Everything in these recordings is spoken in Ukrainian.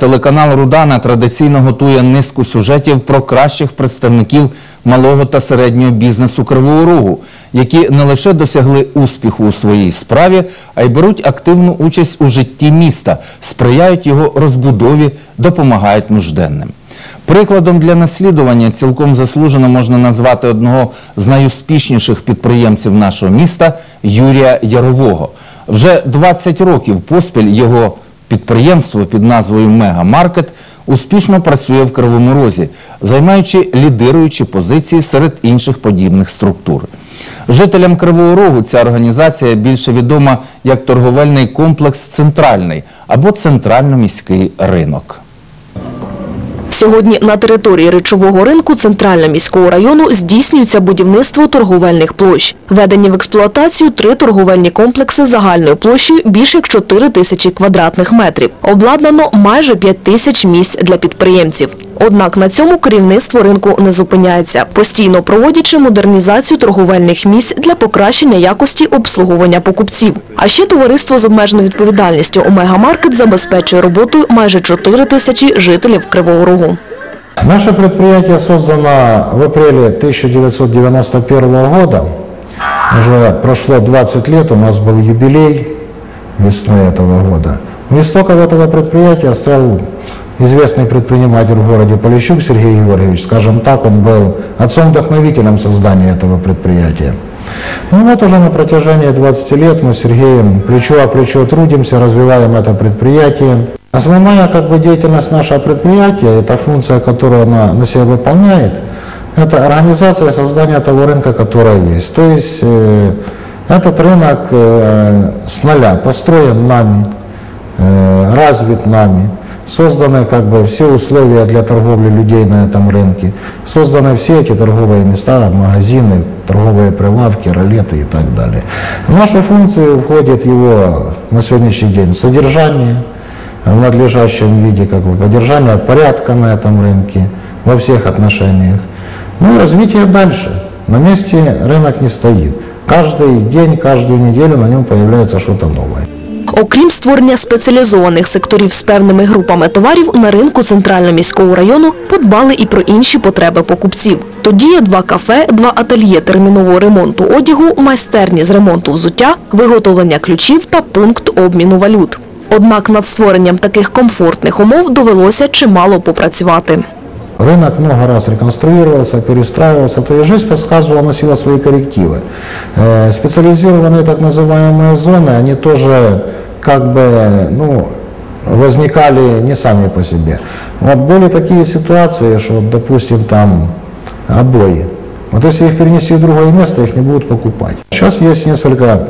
Телеканал Рудана традиційно готує низку сюжетів про кращих представників малого та середнього бізнесу Кривого Рогу, які не лише досягли успіху у своїй справі, а й беруть активну участь у житті міста, сприяють його розбудові, допомагають нужденним. Прикладом для наслідування цілком заслужено можна назвати одного з найуспішніших підприємців нашого міста Юрія Ярового. Вже 20 років поспіль його Підприємство під назвою Мегамаркет успішно працює в Кривому Розі, займаючи лідируючі позиції серед інших подібних структур. Жителям Кривого Рогу ця організація більше відома як торговельний комплекс Центральний або Центрально-міський ринок. Сьогодні на території речового ринку центрального міського району здійснюється будівництво торговельних площ. Введені в експлуатацію три торговельні комплекси загальною площею більше як 4 тисячі квадратних метрів. Обладнано майже 5 тисяч місць для підприємців. Однак на цьому керівництво ринку не зупиняється, постійно проводячи модернізацію торговельних місць для покращення якості обслуговування покупців. А ще товариство з обмеженою відповідальністю Омега Маркет забезпечує роботою майже 4 тисячі жителів Кривого Рогу. Наше предприятие создано в апреле 1991 года. Уже прошло 20 лет, у нас был юбилей весной этого года. У истоков этого предприятия стоял известный предприниматель в городе Полищук Сергей Георгиевич. Скажем так, он был отцом-вдохновителем создания этого предприятия. Ну вот уже на протяжении 20 лет мы с Сергеем плечо о плечо трудимся, развиваем это предприятие. Основная как бы, деятельность нашего предприятия, это функция, которую она на себя выполняет, это организация и создание того рынка, который есть. То есть э, этот рынок э, с нуля построен нами, э, развит нами, созданы как бы все условия для торговли людей на этом рынке, созданы все эти торговые места, магазины, торговые прилавки, ролеты и так далее. В нашу функцию входит его на сегодняшний день содержание в надлежащем виде, как бы поддержание порядка на этом рынке во всех отношениях. Ну и развитие дальше. На месте рынок не стоит. Каждый день, каждую неделю на нем появляется что-то новое. Окрім створення спеціалізованих секторів з певними групами товарів, на ринку Центрально-міського району подбали і про інші потреби покупців. Тоді є два кафе, два ательє термінового ремонту одягу, майстерні з ремонту взуття, виготовлення ключів та пункт обміну валют. Однак над створенням таких комфортних умов довелося чимало попрацювати. Рынок много раз реконструировался, перестраивался, то есть жизнь подсказывала, носила свои коррективы. Э, Специализированные так называемые зоны, они тоже как бы, ну, возникали не сами по себе. Вот были такие ситуации, что, допустим, там обои. Вот если их перенести в другое место, их не будут покупать. Сейчас есть несколько,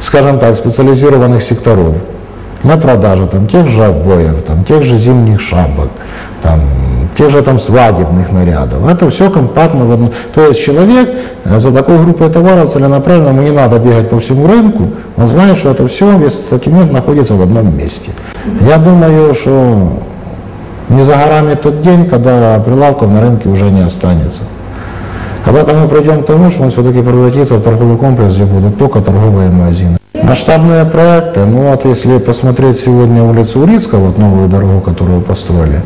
скажем так, специализированных секторов на продажу там, тех же обоев, там, тех же зимних шапок, там, тех же там свадебных нарядов. Это все компактно. в одно- То есть человек э, за такой группой товаров целенаправленно, ему не надо бегать по всему рынку, он знает, что это все, весь ассортимент находится в одном месте. Я думаю, что не за горами тот день, когда прилавков на рынке уже не останется. Когда-то мы придем к тому, что он все-таки превратится в торговый комплекс, где будут только торговые магазины. Масштабные проекты, ну вот если посмотреть сегодня улицу Урицкого, вот новую дорогу, которую построили,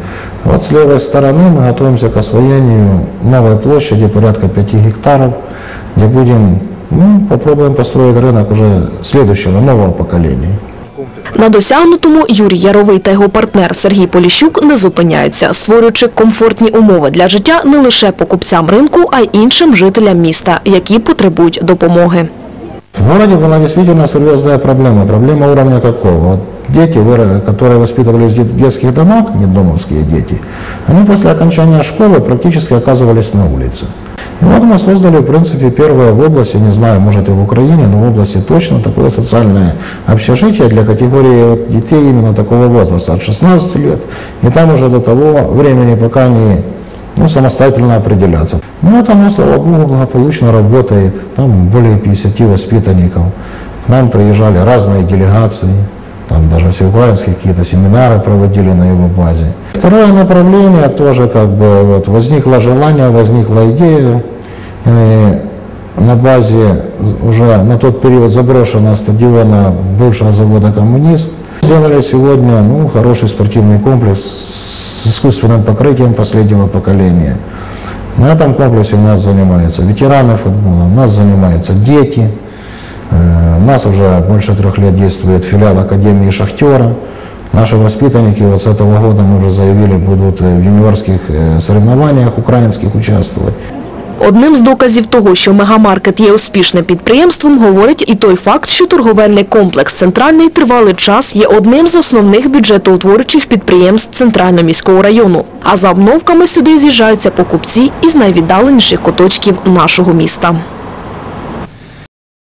вот с левой стороны мы готовимся к освоению новой площади, порядка 5 гектаров, где будем, ну, попробуем построить рынок уже следующего, нового поколения. На досягнутому Юрій Яровий та його партнер Сергій Поліщук не зупиняються, створюючи комфортні умови для життя не лише покупцям ринку, а й іншим жителям міста, які потребують допомоги. В городе была действительно серьезная проблема. Проблема уровня какого? Вот дети, которые воспитывались в дет- детских домах, детдомовские дети, они после окончания школы практически оказывались на улице. И вот мы создали, в принципе, первое в области, не знаю, может и в Украине, но в области точно такое социальное общежитие для категории вот детей именно такого возраста, от 16 лет, и там уже до того времени, пока они ну, самостоятельно определяться. Ну, вот оно, слава богу, благополучно работает. Там более 50 воспитанников. К нам приезжали разные делегации, там даже всеукраинские какие-то семинары проводили на его базе. Второе направление тоже как бы вот возникло желание, возникла идея э, на базе уже на тот период заброшенного стадиона бывшего завода «Коммунист» Сделали сегодня ну, хороший спортивный комплекс с искусственным покрытием последнего поколения. На этом комплексе у нас занимаются ветераны футбола, у нас занимаются дети. Э, У нас уже больше трех лет действует филиал Академии Шахтера. Наши воспитанники вот с этого года, мы уже заявили, будут э, в юниорских э, соревнованиях украинских участвовать. Одним з доказів того, що мегамаркет є успішним підприємством, говорить і той факт, що торговельний комплекс «Центральний» тривалий час є одним з основних бюджетоутворюючих підприємств Центрально-міського району. А за обновками сюди з'їжджаються покупці із найвіддаленіших куточків нашого міста.